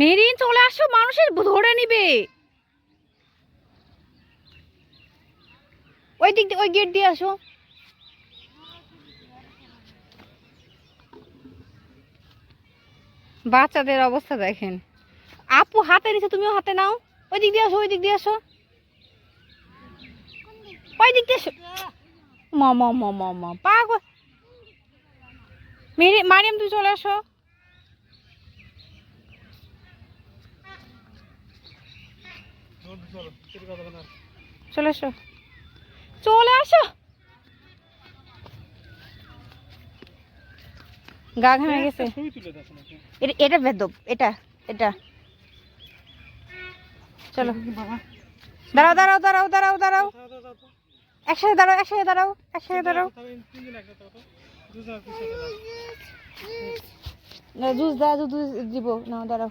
Marine, চলে আসো, মানুষের ধরে নিবে। ওই দিক দিয়ে, ওই গেট দিয়ে আসো। বাচ্চাদের অবস্থা দেখেন। আপু, হাতে নিছে তুমিও হাতে নাও। ওই দিক দিয়ে আসো, ওই দিক দিয়ে আসো। ওই দিক দিয়ে আসো। মা মা মা মা পাগল। মেরি, মারিয়াম তুই চলে আসো। চলে আসো চলে আসো। গা ঘামে গেছে। এটা বেদব এটা এটা। চলো। দাঁড়াও দাঁড়াও দাঁড়াও দাঁড়াও দাঁড়াও। একসাথে দাঁড়াও একসাথে দাঁড়াও একসাথে দাঁড়াও। জুস দা জুস দিব। না দাঁড়াও।